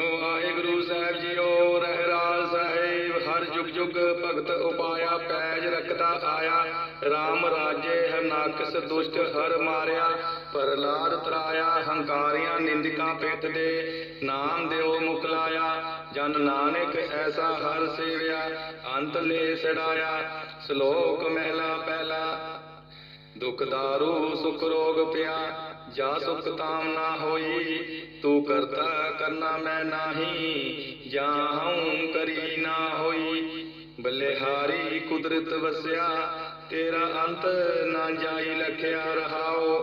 ਵਾਹਿਗੁਰੂ ਸਾਹਿਬ JIO ਰਹਿਰਾਜ ਸਾਹਿਬ, ਹਰ ਜੁਗ ਜੁਗ ਭਗਤ ਉਪਾਇਆ, ਪੈਜ ਰਖਦਾ ਆਇਆ। RAM ਰਾਜੇ ਹਰਨਾਕਸ ਦੁਸ਼ਟ, ਹਰ ਮਾਰਿਆ ਪ੍ਰਹਲਾਦ ਤਰਾਇਆ, ਹੰਕਾਰੀਆਂ ਨਿੰਦਕਾਂ ਪਿਤ ਦੇ। ਨਾਮ ਦਿਓ ਮੁਖ ਲਾਇਆ, ਜਨ ਨਾਨਕ ਐਸਾ ਹਰ ਸੇਵਿਆ, ਅੰਤ ਲੈ ਸੜਾਇਆ। ਸ਼ਲੋਕ ਮਹਿਲਾ ਪਹਿਲਾ, ਦੁਖ ਦਾਰੂ, ਸੁਖ ਰੋਗ ਪਿਆ। जा सुख ताम ना होई, तू करता करना मैं नाही जा हूँ करी ना होई। बलिहारी कुदरत वस्या, तेरा अंत ना जाई लख्या रहाओ।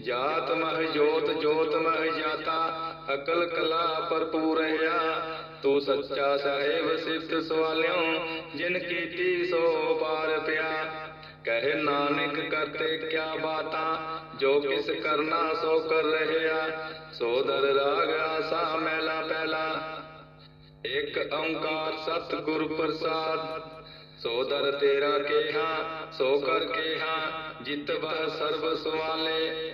जात मह जोत जोत मह जाता, अकल कला भरपूर रहा तू सच्चा साहेब सिफत सवालियों, जिन कीती सो पार पिया। कहे नानक करते क्या बाता जो किस करना सो कर रहे आ सोदर राग आसा मेला पहला एक ओंकार सतगुरु प्रसाद। सोदर तेरा के हाँ सो कर के हाँ जित वह सर्व सुवाले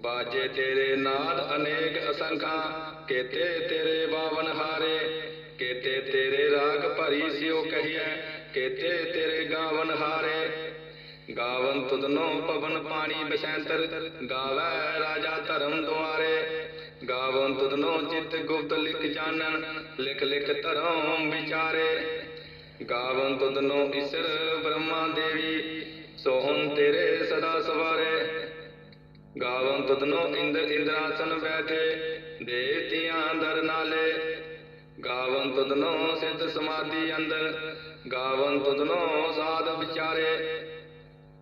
बाजे तेरे नाद अनेक असंखा, केते तेरे बावन हारे। केते तेरे राग भरी सियो कहिए, केते तेरे गावन हारे। ਗਾਵਨ ਤੁਧਨੋ ਪਵਨ ਪਾਣੀ ਬਸੈਂਤਰ, ਗਾਵੈ ਰਾਜਾ ਧਰਮ ਦੁਆਰੇ। ਗਾਵਨ ਤੁਧਨੋ ਚਿਤ ਗੁਪਤ ਲਿਖ ਜਾਣਨ, ਲਿਖ ਲਿਖ ਧਰਮ ਵਿਚਾਰੇ। ਗਾਵਨ ਤੁਧਨੋ ਈਸ਼ਰ ਬ੍ਰਹਮਾ ਦੇਵੀ, ਸੋਹਣ ਤੇਰੇ ਸਦਾ ਸਵਾਰੇ। ਗਾਵਨ ਤੁਧਨੋ ਇੰਦਰ ਇੰਦਰਾਸਨ ਬੈਠੇ ਦੇਵਤਿਆਂ ਦਰ ਨਾਲੇ। ਗਾਵਨ ਤੁਧਨੋ ਸਿੱਧ ਸਮਾਧੀ ਅੰਦਰ, ਗਾਵਨ ਤੁਧਨੋ ਸਾਧ ਵਿਚਾਰੇ।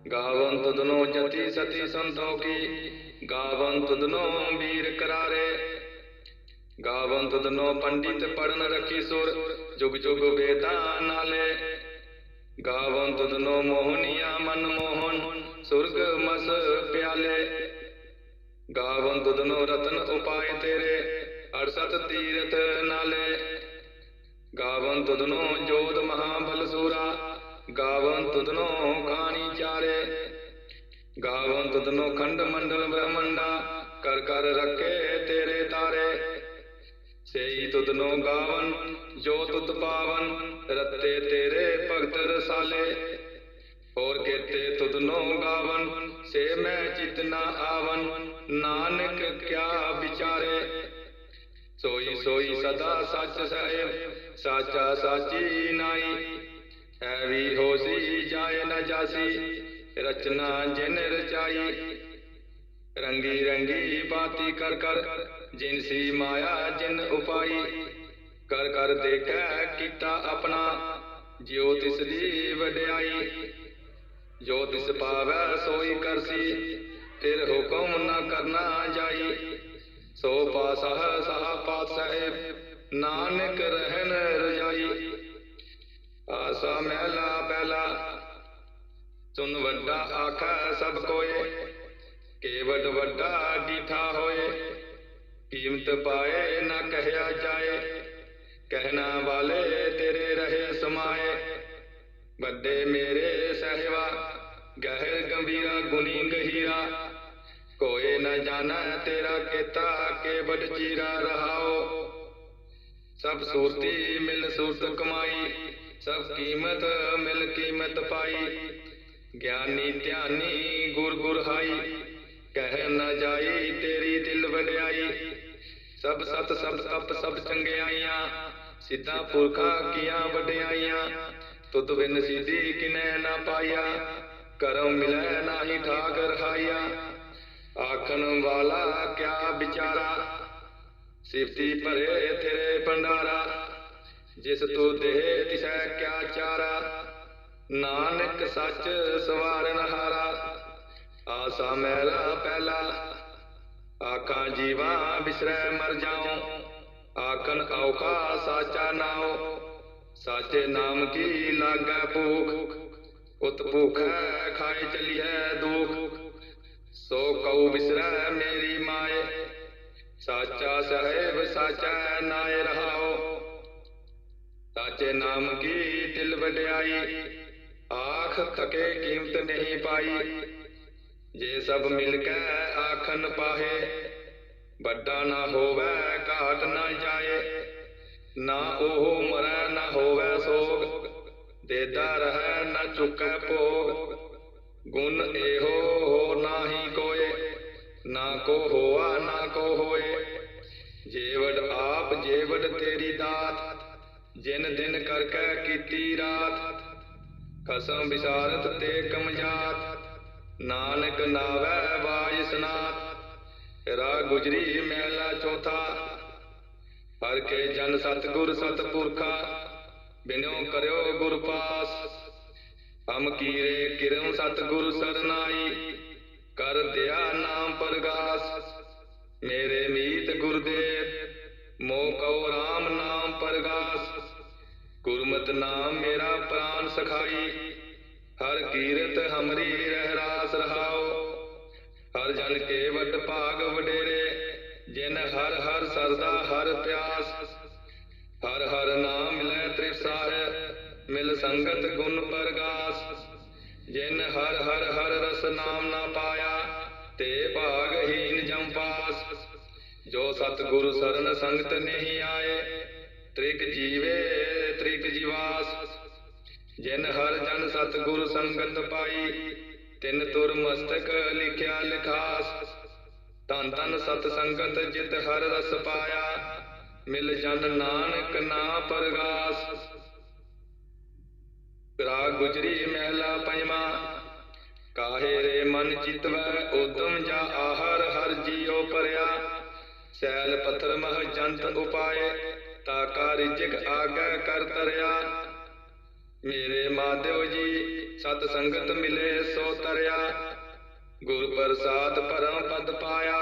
ਗਾਵੰਤ ਤੁਧਨੋ ਜਤੀ ਸਤੀ ਸੰਤੋਖੀ ਗਾਵੰਤ ਤੁਧਨੋ ਵੀਰ ਕਰਾਰੇ। ਗਾਵੰਤ ਤੁਧਨੋ ਪੰਡਿਤ ਪੜਨ ਰਖੀ ਸੁਰ, ਜੁਗ ਜੁਗ ਵੇਦਾਂ ਨਾਲੇ। ਗਾਵੰਤ ਦਨੋ ਮੋਹਨੀਆ ਮਨ ਮੋਹਨ, ਸੁਰਗ ਮਸ ਪਿਆਲੇ। ਗਾਵੰਤ ਤੁਧਨੋ ਰਤਨ ਉਪਾਏ ਤੇਰੇ, ਅਰਸਤ ਤੀਰਥ ਨਾਲੇ। ਗਾਵੰਤ ਤੁਧਨੋ ਜੋਦ ਮਹਾਬਲ ਸੂਰਾ गावन तुदनो कहानी चारे। गावन तुदनो खंड मंडल ब्रह्मंडा, कर कर रखे तेरे तारे। से ही तुदनो गावन जो तुत पावन, रत्ते तेरे भगत रसाले। और केते तुदनो गावन, से मैं जितना आवन, नानक क्या विचारे सोई सोई सदा सच सहेब, साचा साची नाई। हैवी होसी जाय न जासी, रचना जिन रचाई। रंगी रंगी बाती कर कर, जिनसी माया जिन उपाई। कर कर देख किता अपना ज्योतिष दी वड्याई। ज्योतिष पावे सोई करसी तिर हुक्म न करना जाई। सो पासा सहा पात नानक रहन रजाई। ਆਸਾ ਮਹਿਲਾ ਪਹਿਲਾ ਸੁਨ ਵੱਡਾ ਆਖਾ ਸਭ ਕੋਏ ਕੇਵਟ ਵੱਡਾ ਡੀਠਾ ਹੋਏ ਕੀਮਤ ਪਾਏ ਨਾ ਕਹਿਆ ਜਾਏ ਕਹਿਣਾ ਵਾਲੇ ਤੇਰੇ ਰਹੇ ਸਮਾਏ ਵੱਡੇ ਮੇਰੇ ਸਹਿਵਾ ਗਹਿਰ ਗੰਭੀਰਾ ਗੁਨੀ ਗਹੀਰਾ ਕੋਏ ਨ ਜਾਣਾ ਤੇਰਾ ਕੀਤਾ ਕੇ ਬੜ ਚੀਰਾ ਰਹਾਓ ਸਭ ਸੂਰਤੀ ਮਿਲ ਸੂਰਤ ਕਮਾਈ सब कीमत मिल कीमत पाई। ज्ञानी ध्यानी गुर गुर हाई। कह न जाई तेरी दिल वड्याई। सब सत सब तप सब चंगे आईया। सिद्धा पुरखा किया वड्याईया। तुद बिन सीधी किने न पाया करम मिले नाही ठाकर हाया आखन वाला क्या बिचारा। सिफती परे तेरे भंडारा। ਜਿਸ ਤੂੰ ਦੇਹ ਤਿਸੈ ਕਿਆ ਚਾਰਾ ਨਾਨਕ ਸੱਚ ਸਵਾਰਨ ਹਾਰਾ ਆਸਾ ਮਹਿਲਾ ਪਹਿਲਾ ਆਖਾਂ ਜੀਵਾ ਬਿਸਰੈ ਮਰ ਜਾਉ ਆਖਣ ਔਖਾ ਸਾਚਾ ਨਾਉ ਸਾਚੇ ਨਾਮ ਕੀ ਲਾਗੈ ਭੂਖ ਉਤ ਭੂਖੈ ਖਾਏ ਚਲੀਐ ਦੁਖ ਸੋ ਕਉ ਬਿਸਰੈ ਮੇਰੀ ਮਾਏ ਸਾਚਾ ਸਾਹਿਬ ਸਾਚਾ ਨਾਏ ਰਹਾਓ साचे नाम की दिल बटियाई। आख थके कीमत नहीं पाई। जे सब मिलकर आखन पाहे बड़ा ना होवे, घाट ना जाए। ना ओह मरे, ना होवे सोग। देदा रहे, ना चुके भोग गुण एहो हो ना ही कोय ना को होआ, ना को होए। जिन दिन करके कीती रात कसम विसारत ते कम जात नानक नावे वायसनाथ रा गुजरी मेला चौथा हर के जन सतगुर सतपुरखा बिनो करो गुर पास हम कीरे किरम सतगुर सरनाई कर दिया नाम परगास मेरे मीत गुरुदेव मोह राम नाम परगास ਗੁਰਮਤਿ ਨਾਮ ਮੇਰਾ ਪ੍ਰਾਨ ਸਖਾਈ ਹਰ ਕੀਰਤ ਹਮਰੀ ਰਹਿ ਰਾਸ ਰਹਾਓ ਹਰ ਜਨ ਕੇ ਵੱਡ ਭਾਗ ਵਡੇਰੇ ਜਿਨ ਹਰ ਹਰ ਸਰਦਾ ਹਰ ਪਿਆਸ ਹਰ ਹਰ ਨਾਮ ਮਿਲੈ ਤ੍ਰਿਸਾਹਿ ਮਿਲ ਸੰਗਤ ਗੁਣ ਪਰਗਾਸ ਜਿਨ ਹਰ ਹਰ ਹਰ ਰਸ ਨਾਮ ਨਾ ਪਾਇਆ ਤੇ ਭਾਗਹੀਨ ਜਮ ਪਾਸ ਜੋ ਸਤਿਗੁਰ ਸਰਨ ਸੰਗਤ ਨਹੀਂ ਆਏ ਤ੍ਰਿਕ ਜੀਵੇ ਤ੍ਰਿਕ ਜੀਵਾਸ ਜਿਨ ਹਰ ਜਨ ਸਤਿਗੁਰ ਸੰਗਤ ਪਾਈ ਤਿਨ ਤੁਰ ਮਸਤਕ ਲਿਖਿਆ ਲਿਖਾਸ ਤਨ ਤਨ ਸਤ ਸੰਗਤ ਜਿਤ ਹਰ ਰਸ ਪਾਇਆ ਮਿਲ ਜਨ ਨਾਨਕ ਨਾ ਪਰਗਾਸ ਰਾਗ ਗੁਜਰੀ ਮਹਿਲਾ ਪੰਜਵਾ ਕਾਹੇ ਰੇ ਮਨ ਚਿਤਵੈ ਉਦਮ ਜਾ ਆਹਰ ਹਰ ਜੀਉ ਪਰਿਆ ਸੈਲ ਪੱਥਰ ਮਹ ਜੰਤ ਉਪਾਏ ताका रिजिक आज्ञा कर तरया मेरे माधव जी सत संगत मिले सो तरया गुरु प्रसाद परम पद पाया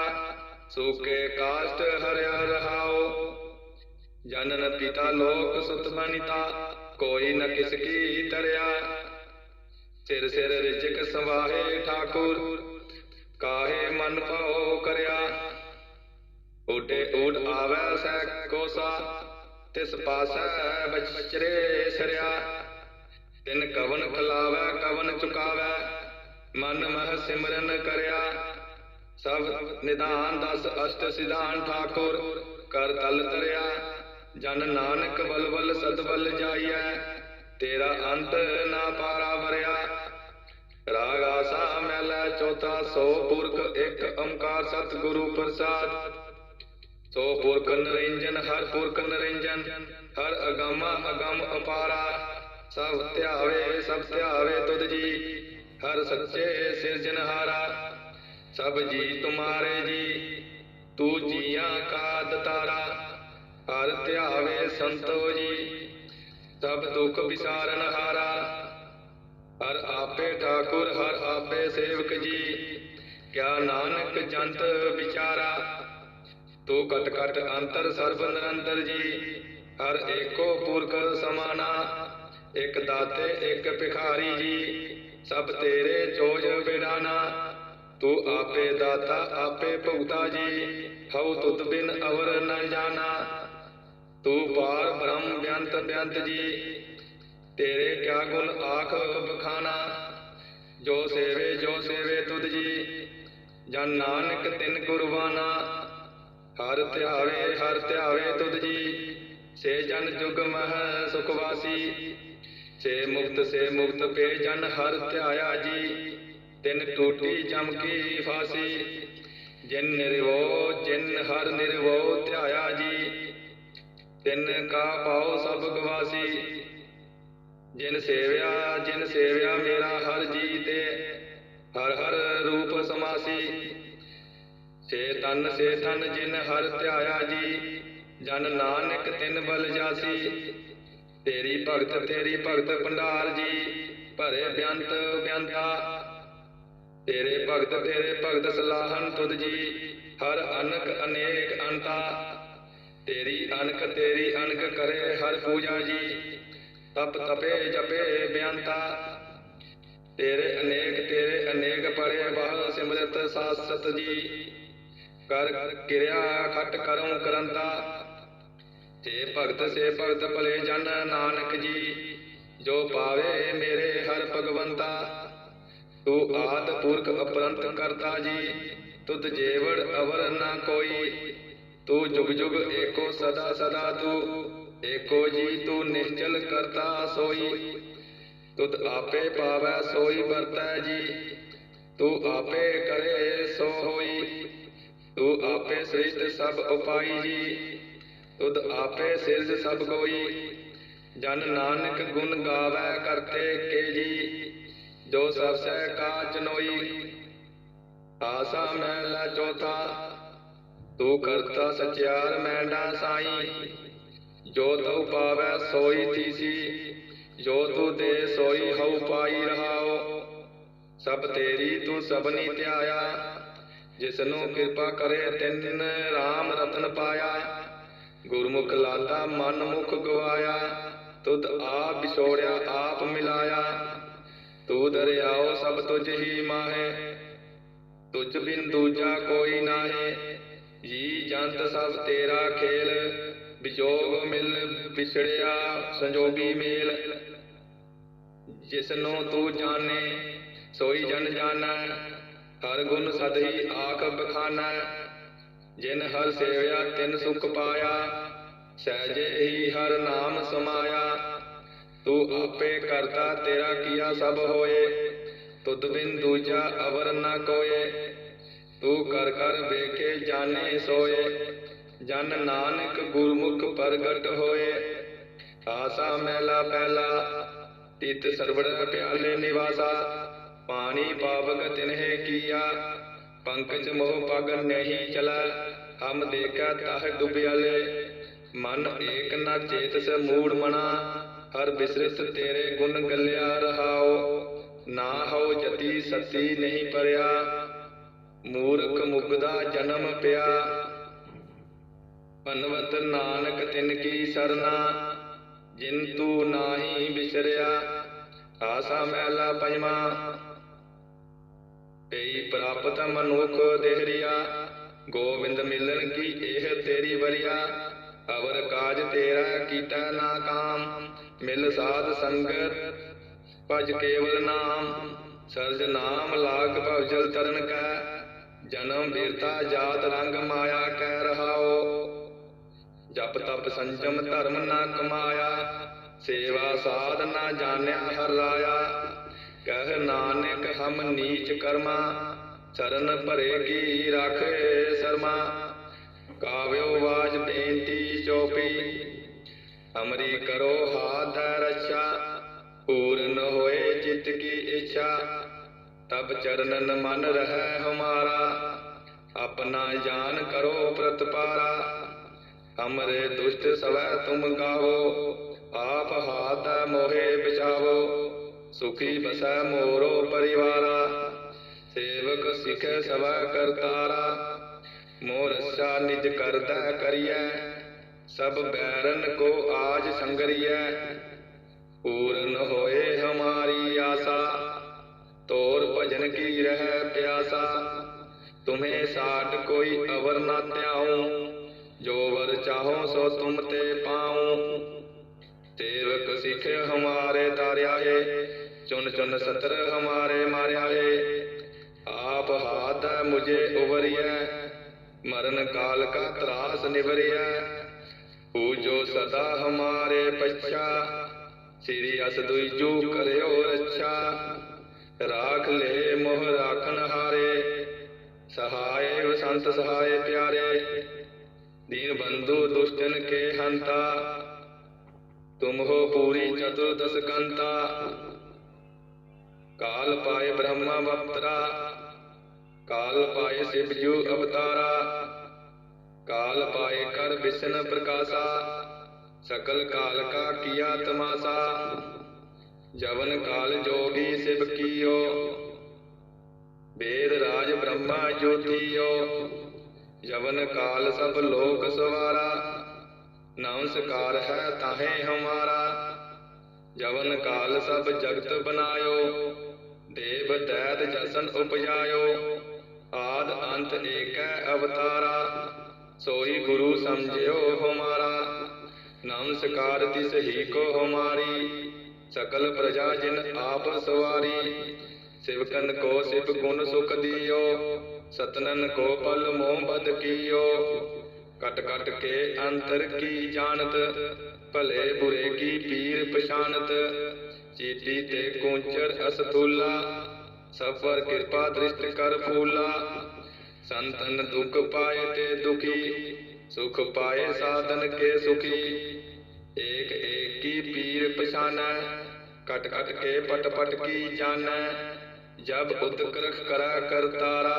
सूखे काष्ट हरिया रहाओ जनन पिता लोक सुत बनिता कोई न किसकी तरया सिर सिर रिजिक सवाहे ठाकुर काहे मन पाओ करया उठे उठ आवे सह कोसा ਤਿਸ ਪਾਸੈ ਬਚਰੇ ਸਰਿਆ। ਤਿਨ ਕਵਨ ਖਲਾਵੈ ਕਵਨ ਚੁਕਾਵੈ, ਮਨ ਮਹ ਸਿਮਰਨ ਕਰਿਆ। ਸਭ ਨਿਧਾਨ ਦਸ ਅਸ਼ਟ ਸਿਧਾਨ ਠਾਕੁਰ, ਕਰ ਤਲ ਤਰਿਆ ਜਨ ਨਾਨਕ ਬਲਬਲ ਸਦਬਲ ਜਾਈਐ, ਤੇਰਾ ਅੰਤ ਨਾ ਪਾਰਾ ਵਰਿਆ। ਰਾਗ ਆਸਾ ਮੈਲਾ, ਚੌਥਾ ਸੋ ਪੁਰਖ, ਇੱਕ ਓੰਕਾਰ ਸਤਿਗੁਰੂ ਪ੍ਰਸਾਦ। तो सो पुरख निरंजन हर पुरख निरंजन हर अगम अगम अपारा। सब त्यावे सब त्यावे तुद जी, हर सच्चे सिरजन हारा। सब जी तुम्हारे जी, तू जिया का दतारा। हर त्यावे संतो जी, सब दुख विसारन हारा। हर आपे ठाकुर, हर आपे सेवक जी, क्या नानक जंत विचारा तू कट अंतर सर्व निरंतर जी, हर एको पुरख समाना। एक दाते, एक भिखारी जी, सब तेरे चोज बिडाना तू आपे दाता, आपे भुगता जी, हव तुत बिन अवर न जाना। तू पार ब्रह्म व्यंत व्यंत जी, तेरे क्या गुण आख बखाना जो सेवे जो सेवे तुद जी, जन नानक तिन गुरबाना ਹਰ ਧਿਆਵੇ ਹਰ ਧਿਆਵੇ ਤੁਧ ਜੀ। ਸੇ ਜਨ ਜੁਗ ਮਹ ਸੁਖਵਾਸੀ ਸੇ ਮੁਕਤ ਸੇ ਮੁਕਤ ਪੇ ਜਨ ਹਰ ਧਿਆਇਆ ਜੀ। ਤਿਨ ਟੂਟੀ ਚਮਕੀ ਫਾਸੀ। ਜਿਨ ਨਿਰਵੋ, ਜਿਨ ਹਰ ਨਿਰਵੋ ਧਿਆਇਆ ਜੀ। ਤਿਨ ਕਾ ਪਾਉ ਸਭ ਗਵਾਸੀ। ਜਿਨ ਸੇਵਿਆ ਜਿਨ ਸੇਵਿਆ ਮੇਰਾ ਹਰ ਜੀ ਤੇ ਹਰ ਹਰ ਰੂਪ ਸਮਾਸੀ। ਸੇ ਤਨ ਸੇ ਤਨ ਜਿਨ ਹਰ ਧਿਆਇਆ ਜੀ, ਜਨ ਨਾਨਕ ਤਿਨ ਬਲ ਜਾਸੀ। ਤੇਰੀ ਭਗਤ ਤੇਰੀ ਭਗਤ ਭੰਡਾਰ ਜੀ, ਭਰੇ ਬਿਆੰਤ ਬਿਆੰਤਾ। ਤੇਰੇ ਭਗਤ ਤੇਰੇ ਭਗਤ ਸਲਾਹਨ ਤੁਧ ਜੀ, ਹਰ ਅਨਕ ਅਨੇਕ ਅੰਤਾ। ਤੇਰੀ ਅਨਕ ਤੇਰੀ ਅਨਕ ਕਰੇ ਹਰ ਪੂਜਾ ਜੀ, ਤਪ ਤਪੇ ਜਪੇ ਬਿਆੰਤਾ। ਤੇਰੇ ਅਨੇਕ ਤੇਰੇ ਅਨੇਕ ਪਰੇ ਬਾਹ ਸਿਮਰਤ ਸਾਸਤ ਜੀ। ਕਰ ਕਿਰਿਆ ਖਟ ਕਰਉ ਕਰੰਤਾ ਤੇ ਭਗਤ ਸੇ ਭਗਤ ਭਲੇ ਜਨ ਨਾਨਕ ਜੀ ਜੋ ਪਾਵੇ ਮੇਰੇ ਹਰ ਭਗਵੰਤਾ ਤੂੰ ਆਦ ਪੁਰਖ ਅਪਰੰਤ ਕਰਤਾ ਜੀ ਤੁਧ ਜੇਵੜ ਅਵਰ ਨਾ ਕੋਈ ਤੂੰ ਜੁਗ ਜੁਗ ਏਕੋ ਸਦਾ ਸਦਾ ਤੂੰ ਏਕੋ ਜੀ ਤੂੰ ਨਿਸ਼ਚਲ ਕਰਤਾ ਸੋਈ ਤੁਧ ਆਪੇ ਪਾਵੈ ਸੋਈ ਵਰਤੈ ਜੀ ਤੂੰ ਆਪੇ ਕਰੇ ਸੋ ਹੋਈ ਤੂੰ ਆਪੇ ਸ੍ਰਿਸ਼ਟ ਸਭ ਉਪਾਈ ਜੀ ਤੁਧ ਆਪੇ ਸਿਰਜ ਸਭ ਕੋਈ ਜਨ ਨਾਨਕ ਗੁਣ ਗਾਵੈ ਕਰਤੇ ਕੇ ਜੀ ਜੋ ਸਭ ਸਹਿ ਕਾਚ ਨੋਈ। ਆਸਾ ਮਹਿਲਾ ਚੌਥਾ, ਤੂੰ ਕਰਤਾ ਸਚਿਆਰ ਮੈਂ ਮੈਂਡਾ ਸਾਈ। ਜੋ ਤਉ ਪਾਵੈ ਸੋਈ ਥੀਸੀ ਜੋ ਤੂੰ ਦੇ ਸੋਈ ਹਉ ਪਾਈ ਰਹਾਓ। ਸਭ ਤੇਰੀ ਤੂੰ ਸਭਨੀ ਧਿਆਇਆ ਜਿਸ ਨੂੰ ਕਿਰਪਾ ਕਰੇ ਤਿੰਨ RAM ਰਤਨ ਪਾਇਆ। ਗੁਰਮੁਖ ਲਾਤਾ ਮਨ ਮੁਖ ਗਵਾਇਆ। ਤੁਧ ਆਪ ਵਿਛੋੜਿਆ, ਆਪ ਮਿਲਾਇਆ। ਤੂੰ ਦਰਿਆਓ ਸਭ ਤੁਝ ਹੀ ਮਾਹੇ। ਤੁਝ ਬਿਨ ਦੂਜਾ ਕੋਈ ਨਾਹੀ। ਜੀ ਜੰਤ ਸਭ ਤੇਰਾ ਖੇਲ। ਵਿਜੋਗ ਮਿਲ ਵਿਛੜਿਆ, ਸੰਜੋਗੀ ਮੇਲ। ਜਿਸ ਨੂੰ ਤੂੰ ਜਾਣੇ, ਸੋਈ ਜਨ ਜਾਣਾ। ਹਰ ਗੁਣ ਸਦ ਹੀ ਆਖ ਬਖਾਨੈ ਜਿਨ ਹਰ ਸੇਵਿਆ ਤਿਨ ਸੁਖ ਪਾਇਆ ਸਹਿਜੇ ਹੀ ਹਰ ਨਾਮ ਸਮਾਇਆ ਤੂੰ ਆਪੇ ਕਰਤਾ ਤੇਰਾ ਕੀਆ ਸਭ ਹੋਏ ਤੁਧ ਬਿਨ ਦੂਜਾ ਅਵਰ ਨਾ ਕੋਏ ਤੂੰ ਕਰ ਕਰ ਵੇਖੇ ਜਾਣੇ ਸੋਏ ਜਨ ਨਾਨਕ ਗੁਰਮੁਖ ਪ੍ਰਗਟ ਹੋਏ ਆਸਾ ਮਹਿਲਾ ਪਹਿਲਾ ਤਿਤ ਸਰਵੜ ਪਿਆਲੇ ਨਿਵਾਸਾ ਪਾਣੀ ਪਾਵਕ ਤਿਨਹਿ ਕੀਆ, ਪੰਕਜ ਮੋਹ ਪਗ ਨਹੀਂ ਚਲਾ, ਹਮ ਦੇਖਾ ਤਾਹ ਡੁਬਿਆਲੇ ਮਨ ਏਕ ਨਾ ਚੇਤਸ ਮੂੜ ਮਣਾ ਹਰ ਬਿਸਰਿਤ ਤੇਰੇ ਗੁਣ ਗੱਲਿਆ ਰਹਾਓ ਨਾ ਹੋ ਜਤੀ ਸਤੀ ਨਹੀਂ ਪਰਿਆ, ਮੂਰਖ ਮੁਗਦਾ ਜਨਮ ਪਿਆ। ਪਨਵਤ ਨਾਨਕ ਤਿਨ ਕੀ ਸਰਨਾ, ਜਿਨ ਤੂ ਨਾਹੀ ਵਿਸਰਿਆ ਆਸਾ ਮਹਿਲਾ ਪੰਜਵਾ। ਪਈ ਪ੍ਰਾਪਤ ਮਨੁਖ ਦੇਹਰੀਆ, ਗੋਬਿੰਦ ਮਿਲਣ ਕੀ ਇਹ ਤੇਰੀ ਵਰਿਆ? ਅਵਰ ਕਾਜ ਤੇਰਾ ਕੀਤਾ ਨਾ ਕਾਮ ਮਿਲ ਸਾਧ ਸੰਗਤ ਭਜ ਕੇਵਲ ਨਾਮ। ਸਰਜ ਨਾਮ ਲਾਗ ਭਵਜਲ ਤਰਨ ਕੈ, ਜਨਮ ਵੀਰਤਾ ਜਾਤ ਰੰਗ ਮਾਇਆ ਕਹਿ ਰਹਾਓ ਜਪ ਤਪ ਸੰਜਮ ਧਰਮ ਨਾ ਕਮਾਇਆ, ਸੇਵਾ ਸਾਧ ਨਾ ਜਾਣਿਆ ਹਰ ਰਾਇਆ। कह नानक, हम नीच कर्मा, चरण परेगी रख शर्मा। काव्यो वाज बेंती चौपी अमरी करो हाथ रक्षा, पूर्ण होए चित की इच्छा। तब चरणन मन रह हमारा, अपना जान करो प्रतपारा हमरे दुष्ट सवै तुम गावो, आप हाथ मोहे बचावो सुखी बस मोरो परिवार। सेवक सिख सभा करतारा। मोर सा निज करदा करिय। सब बैरन को आज संगरिय। पूर्ण होए हमारी आशा। तोर भजन की रह प्यासा। तुम्हें साठ कोई अवर ना त्याओ जो वर चाहो सो तुम ते पाओ सेवक सिख हमारे तारे चुन चुन सतर हमारे मारे। आए आप हाथ है मुझे उबरिया मरण काल का त्रास निबरिया पूजो सदा हमारे पच्छा श्री अस दुजू करयो रक्षा। राख ले मोह राखन हारे, सहाय संत सहाय प्यारे। दीन बंधु दुष्टन के हंता, तुम हो पूरी चतुर्दश कंता। काल पाए ब्रह्मा बप्तरा काल पाए शिवजू अवतारा। काल पाए कर विष्ण प्रकाशा। सकल काल का किया तमाशा। जवन काल जोगी शिव कियो। वेद राज ब्रह्मा ज्योतियो। जवन काल सब लोक सवारा। नमस्कार है ताहे हमारा। जवन काल सब जगत बनायो। ਦੇਵ ਦੈਤ ਜਸਨ ਉਪਜਾਇਓ, ਆਦ ਅੰਤ ਏਕੈ ਅਵਤਾਰਾ, ਸੋਈ ਗੁਰੂ ਸਮਝਿਓ ਹਮਾਰਾ ਨਮਸਕਾਰ ਤਿਸ ਹੀ ਕੋ ਹਮਾਰੀ ਸਕਲ ਪ੍ਰਜਾ ਜਿਨ ਆਪ ਸਵਾਰੀ। ਸਿਵਕਨ ਕੋ ਸਿਵ ਗੁਣ ਸੁਖ ਦਿਓ, ਸਤਨਨ ਕੋ ਪਲ ਮੋਹ ਬਦ ਕੀਓ। ਕਟ ਕਟ ਕੇ ਅੰਤਰ ਕੀ ਜਾਣਤ, ਭਲੇ ਬੁਰੇ ਕੀ ਪੀਰ ਪਛਾਣਤ। चीटी ते कुंचर असतुला सफ़र कृपा दृष्ट कर फूला। संतन दुख पाए ते दुखी, सुख पाए साधन के सुखी। एक एक की पीर पछाना, कट कट के पट पट की जाना। जब उदकृख करा कर तारा,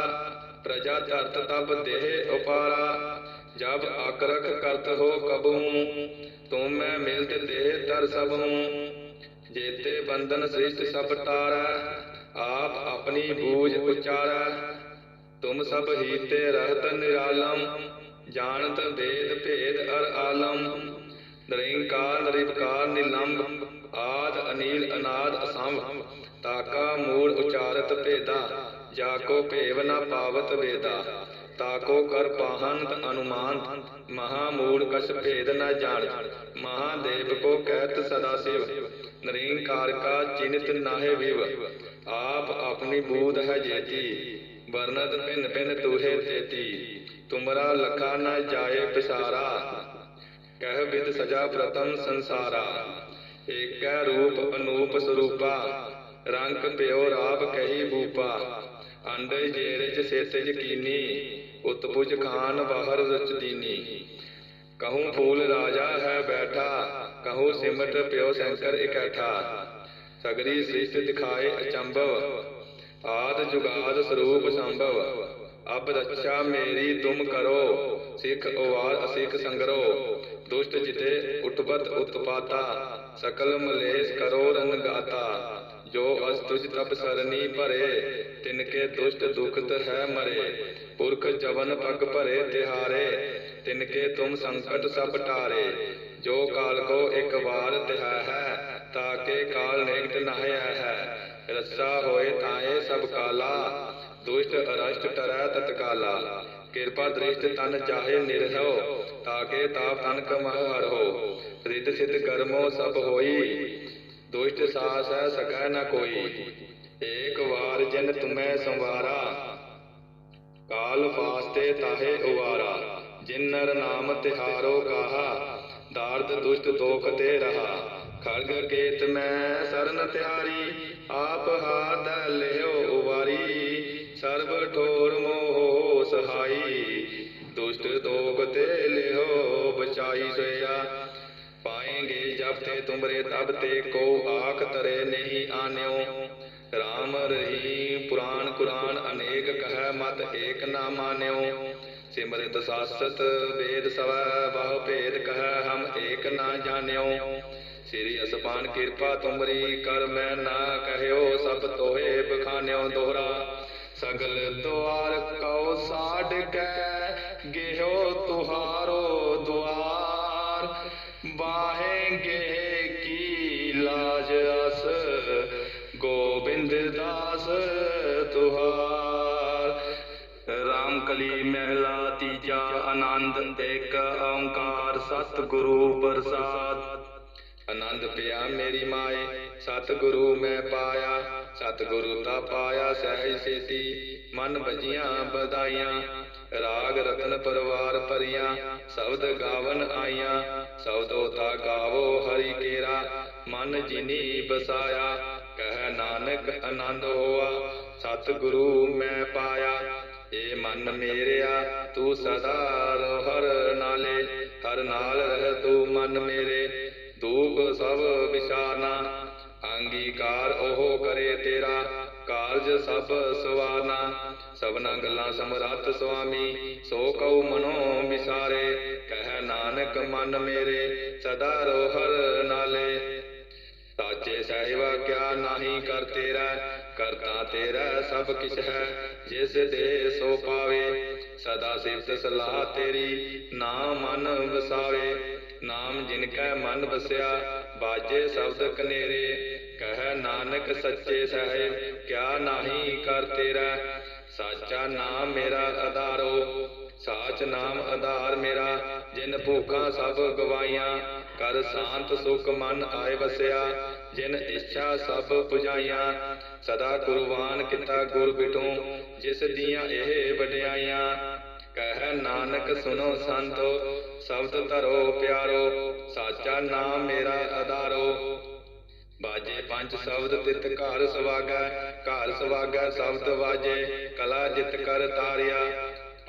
प्रजा तर्त तब देह उपारा। जब अक्रख करत हो कबू तुम मैं मिलत देह तर सब हूँ ਜੇਤੇ ਬੰਧਨ ਸ੍ਰਿਸ਼ਟ ਸਭ ਟਾਰੈ, ਆਪ ਆਪਣੀ ਬੂਝ ਉਚਾਰੈ। ਤੁਮ ਸਭ ਹੀਤੇ ਰਹਤ ਨਿਰਾਲਮ, ਜਾਣਤ ਵੇਦ ਭੇਦ ਅਰ ਆਲਮ। ਨਿਰੰਕਾਰ ਨਿਰਵਕਾਰ ਨਿਲੰਬ, ਆਦ ਅਨੀਲ ਅਨਾਦ ਅਸੰਭ। ਤਾਕਾ ਮੂਲ ਉਚਾਰਤ ਭੇਦਾ ਜਾ ਕੋ ਭੇਵ ਨਾ ਪਾਵਤ ਵੇਦਾ। ਤਾਕੋ ਕਰ ਪਾਹੰਤ ਅਨੁਮਾਨ ਮਹਾ ਮੂਲ ਕਛ ਭੇਦ ਨਾ ਜਾਣ ਮਹਾਦੇਵ ਕੋ ਕਹਿਤ ਸਦਾ ਸਿਵ। निरंकार का चिन्हित नाहे विव। आप अपनी बोध है जेती वर्णत भिन्न भिन्न तुहे तेती। तुमरा लखा न जाए पिसारा, कह बिद सजा प्रथम संसारा। एक रूप अनूप स्वरूपा रंग प्यो राब कही बूपा अंड जेरज सेतज कीनी उत्पुज खान बाहर रच दीनी। कहूँ फूल राजा है बैठा कहो, सिमत प्यो शंकर इकैठा, सगरी सिष्ट दिखाए अचंभव आद जुगाद स्वरूप संभव। अब रक्षा मेरी तुम करो, सिख ओवार असिख संगरो। दुष्ट जिते उठबत उत्पाता, सकल मलेश करो रंग गाता। जो अस्तुज तप सरनी भरे, तिनके दुष्ट दुखत है मरे। पुरख जवन पग भरे तिहारे, तिनके तुम संकट सब टारे। जो काल को एक बार त्या है, ताके काल नेकट नहय है। रस्सा होए ताए सब काला, दुष्ट अरष्ट तरह तत्काला। कृपा दृष्ट तन चाहे निर्हो ताके ताप तन कमह हर हो। रिद सिद्ध कर्मो सब होई, दुष्ट सास है सकह न कोई। एक बार जन तुम्हें संवारा, काल फास्ते ताहे उवारा। जिन नर नाम तिहारो कहा ਦਾਰਦ ਦੁਸ਼ਟ ਦੋਖ ਤੇ ਰਹਾ। ਖੜਗ ਕੇਤ ਮੈਂ ਸਰਨ ਤਿਆਰੀ ਆਪ ਹਾਥ ਲਿਓ ਉਵਾਰੀ। ਸਰਬ ਠੋਰ ਮੋਹ ਸਹਾਈ, ਦੁਸ਼ਟ ਦੋਖ ਤੇ ਲਿਓ ਬਚਾਈ ਸਇਆ। ਪਾਏਂਗੇ ਜਬ ਤੇ ਤੁਮਰੇ ਤਬ ਤੇ ਕੋ ਆਖ ਤਰੇ ਨਹੀਂ ਆਨਿਓ। ਰਾਮ ਰਹੀ ਪੁਰਾਨ ਕੁਰਾਨ ਅਨੇਕ ਕਹੈ ਮਤ ਏਕ ਨਾ ਮਾਨਿਓ। सिमरत सासत वेद सव बहु भेद कह हम एक ना जान्यो श्री असपान कृपा तुमरी कर मैं ना कहयो सब तोहे बखान्यो दोहरा सगल द्वार कौ साड कै ਆਨੰਦ ਏਕ ਓੰਕਾਰ ਸਤਿਗੁਰੂ ਪ੍ਰਸਾਦ। ਆਨੰਦ ਪਿਆ ਮੇਰੀ ਮਾਏ, ਸਤਿਗੁਰੂ ਮੈਂ ਪਾਇਆ, ਸਤਿਗੁਰੂ ਦਾ ਪਾਇਆ ਸਹਿਜ ਸੇਤੀ। ਮਨ ਭਜੀਆਂ ਬਧਾਈਆਂ ਰਾਗ ਰਤਨ ਪਰਵਾਰ ਭਰੀਆਂ, ਸ਼ਬਦ ਗਾਵਨ ਆਈਆਂ, ਸ਼ਬਦੋ ਤਾ ਗਾਵੋ ਹਰੀ ਕੇਰਾ। ਮਨ ਜਿਨੀ ਬਸਾਇਆ, ਕਹਿ ਨਾਨਕ ਆਨੰਦ ਹੋਆ, ਸਤਿਗੁਰੂ ਮੈਂ ਪਾਇਆ। ਏ ਮਨ ਮੇਰਿਆ ਤੂੰ ਸਦਾ ਰਹੁ ਹਰ ਨਾਲੇ ਹਰ ਨਾਲ ਰਹਿ ਤੂੰ ਮਨ ਮੇਰੇ ਦੂਖ ਸਭ ਵਿਚਾਰਨਾ ਅੰਗੀਕਾਰ ਉਹ ਕਰੇ ਤੇਰਾ ਕਾਰਜ ਸਭ ਸਵਾਰਨਾ ਸਭਨਾ ਗੱਲਾਂ ਸਮਰੱਥ ਸੁਆਮੀ ਸੋ ਕਉ ਮਨੋ ਵਿਸਾਰੇ ਕਹਿ ਨਾਨਕ ਮਨ ਮੇਰੇ ਸਦਾ ਰੋ ਹਰ ਨਾਲੇ ਸਾਚੇ ਸਾਹਿਬਾ ਕਿਆ ਨਾਹੀ ਕਰ ਤੇਰਾ ਕਰਤਾ ਤੇਰਾ ਸਭ ਕਿਛ ਹੈ ਜਿਸ ਦੇ ਸੋ ਪਾਵੇ, ਸਦਾ ਸਿਫਤ ਸਲਾਹ ਤੇਰੀ ਨਾਮ ਮਨ ਵਸਾਵੇ। ਨਾਮ ਜਿਨ ਕੈ ਮਨ ਵਸਿਆ, ਬਾਜੇ ਸ਼ਬਦ ਕਨੇਰੇ। ਕਹਿ ਨਾਨਕ ਸੱਚੇ ਸਹਿ, ਕਿਆ ਨਾਹੀ ਕਰ ਤੇਰਾ। ਸਾਚਾ ਨਾਮ ਮੇਰਾ ਆਧਾਰੋ, ਸਾਚ ਨਾਮ ਆਧਾਰ ਮੇਰਾ। ਜਿਨ ਭੂਖਾਂ ਸਭ ਗਵਾਈਆਂ, ਕਰ ਸ਼ਾਂਤ ਸੁਖ ਮਨ ਆਏ ਵਸਿਆ। ਜਿਨ ਇੱਛਾ ਸਭ ਪੁਜਾਈਆਂ, ਸਦਾ ਕੁਰਬਾਨ ਕੀਤਾ ਗੁਰ ਬਿਟੂ, ਜਿਸ ਦੀਆਂ ਇਹ ਵਡਿਆਈਆਂ। ਕਹਿ ਨਾਨਕ ਸੁਨੋ ਸੰਤੋ, ਸ਼ਬਦ ਧਰੋ ਪਿਆਰੋ, ਸਾਚਾ ਨਾਮ ਮੇਰਾ ਆਧਾਰੋ ਬਾਜੇ ਪੰਜ ਸ਼ਬਦ ਤਿਤ ਘਰ ਸਵਾਗੈ ਘਰ ਸਵਾਗੈ ਸ਼ਬਦ ਵਾਜੇ, ਕਲਾ ਜਿਤ ਕਰ ਤਾਰਿਆ।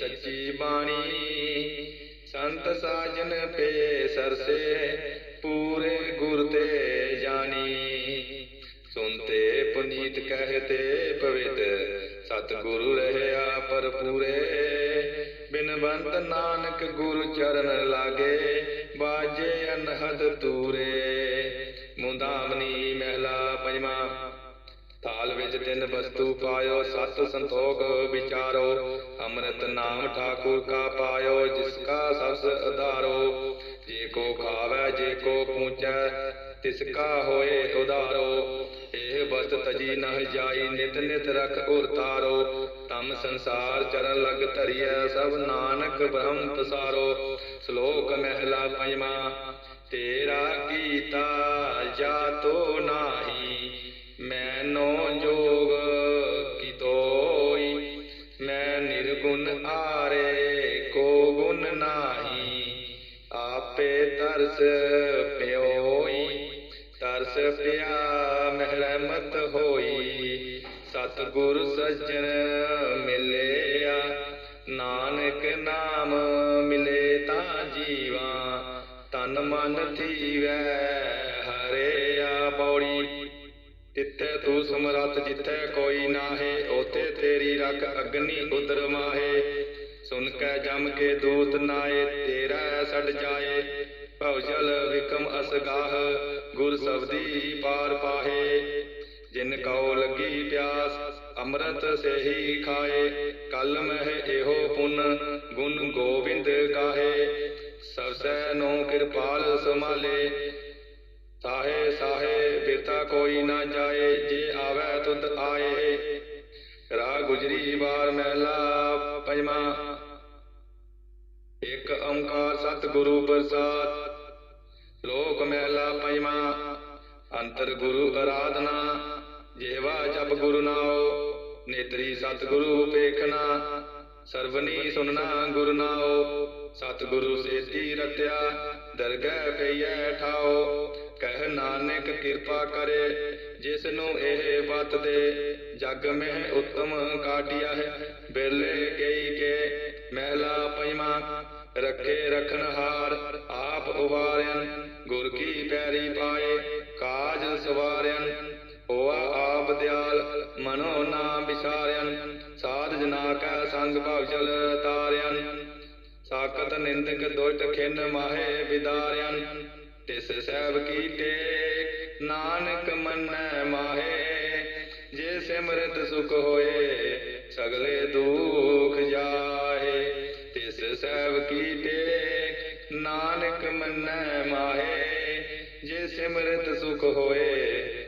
सच्ची बाणी। संत साजन पे सरसे पूरे गुरते जानी। सुनते पुनीत कहते पवित सतगुरु रहे पर। पूरे बिनवंत नानक गुरु चरण लागे, बाजे अनहद तूरे मुदामनी महला पंजवा ਪੰਜਵਾਂ ਥਾਲ ਵਿੱਚ ਤਿੰਨ ਵਸਤੂ ਪਾਇਓ ਸਤ ਸੰਤੋਖ ਵਿਚਾਰੋ ਅੰਮ੍ਰਿਤ ਨਾਮ ਠਾਕੁਰ ਕਾ ਪਾਇਓ ਜਿਸ ਕਾ ਸਬਸ ਆਧਾਰੋ ਜੇ ਕੋ ਖਾਵੇ ਜੇ ਕੋ ਪੂੰਚੈ ਤਿਸ ਕਾ ਹੋਏ ਉਦਾਰੋ ਇਹ ਵਸਤ ਤਜੀ ਨਹ ਜਾਈ ਨਿਤ ਨਿਤ ਰਖ ਉਰ ਤਾਰੋ ਤਮ ਸੰਸਾਰ ਚਰਨ ਲਗ ਧਰਿਐ ਸਭ ਨਾਨਕ ਬ੍ਰਹਮ ਪਸਾਰੋ ਸ਼ਲੋਕ ਮਹਿਲਾ ਪੰਜਵਾਂ ਤੇਰਾ ਕੀਤਾ ਜਾਤੋ ਨਾਹੀ ਮੈਨੋ ਜੋਗ ਕੀ ਮੈਂ ਨਿਰਗੁਣ ਆਰੇ ਕੋ ਗੁਣ ਨਾਹੀ, ਆਪੇ ਤਰਸ ਪਿਓਈ, ਤਰਸ ਪਿਆ ਮਹਿਰਮਤ ਹੋਈ, ਸਤਿਗੁਰ ਸੱਜਣ ਮਿਲਿਆ, ਨਾਨਕ ਨਾਮ ਮਿਲੇ ਤਾਂ ਜੀਵਾ, ਤਨ ਮਨ ਥੀਵੈ ਹਰੇ ਆ ਬੌੜੀ। ਤਿੱਥੇ ਤੂੰ ਸਮਰੱਥ ਜਿੱਥੇ ਕੋਈ ਨਾਹੇ ਉਥੇ ਤੇਰੀ ਰਖ ਅਗਨੀ ਉਦਰ ਮਾਹੇ ਸੁਨ ਕੈ ਜਮ ਕੇ ਦੂਤ ਨਾਏ ਤੇਰਾ ਸੜ ਜਾਏ ਭਉ ਜਲ ਵਿਕਮ ਅਸਗਾਹ ਗੁਰ ਸਬਦੀ ਪਾਰ ਪਾਹੇ ਜਿਨ ਕਉ ਲੱਗੀ ਪਿਆਸ ਅੰਮ੍ਰਿਤ ਸੇਹੀ ਖਾਏ ਕਲ ਮਹਿ ਇਹੋ ਪੁਨ ਗੁਣ ਗੋਬਿੰਦ ਗਾਹੇ ਸਬਸੈ ਨੋ ਕਿਰਪਾਲ ਸਮਾਲੇ ਸਾਹੇ ਸਾਹੇ ਬਿਰਤਾ ਕੋਈ ਨਾ ਜਾਏ ਜੇ ਆਵੇ ਤੁਧ ਆਏ ਰਾ ਗੁਜਰੀ ਬਾਰ ਮਹਿਲਾ ਪੰਜਵਾਂ ਇੱਕ ਓੰਕਾਰ ਸਤਿਗੁਰੂ ਪ੍ਰਸਾਦ ਲੋਕ ਮਹਿਲਾ ਪੰਜਵਾਂ ਅੰਤਰ ਗੁਰੂ ਅਰਾਧਨਾ ਜੇਵਾ ਜਪ ਗੁਰੂ ਨਾਉ ਨੇਤਰੀ ਸਤਿਗੁਰੂ ਪੇਖਣਾ ਸਰਵਨੀ ਸੁਨਣਾ ਗੁਰੂ ਨਾਉ ਸਤਿਗੁਰੂ ਸੇਤੀ ਰਤਿਆ ਦਰਗਹਿ ਪਈਐ ਠਾਓ ਕਹਿ ਨਾਨਕ ਕਿਰਪਾ ਕਰੇ ਜਿਸ ਨੂੰ ਇਹ ਬਤ ਦੇ। ਜਗ ਮਹਿ ਉਤਮ ਕਾਟਿਆ ਹੈ ਬੇਲੇ ਕਈ ਕੇ ਮਹਿਲਾ ਪੰਜਵਾਂ ਰੱਖੇ ਰਖਨ ਆਪ ਉਵਾਰਿਆਨ ਗੁਰ ਕੀ ਪੈਰੀ ਪਾਏ, ਕਾਜ ਸਵਾਰਿਆਨ ਹੋਆ ਆਪ ਦਿਆਲ, ਮਨੋ ਨਾ ਵਿਸਾਰਿਆਨ ਸਾਧ ਜਨਾ ਕੈ ਸੰਗ ਭਵ ਜਲ ਤਾਰਿਆਨ ਸਾਕਤ ਨਿੰਦਕ ਦੁਸ਼ਟ ਖਿੰਨ ਮਾਹੇ तिस सब की टेक, नानक मन माहे जे सिमरत सुख होए, सगले दुख जाए तिस सब की टेक, नानक मन माहे जे सिमरत सुख होए,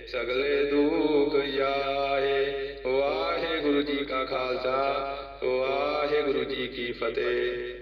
सगले दुख जाए वाहे गुरु जी का खालसा, वाहे गुरु जी की फतेह।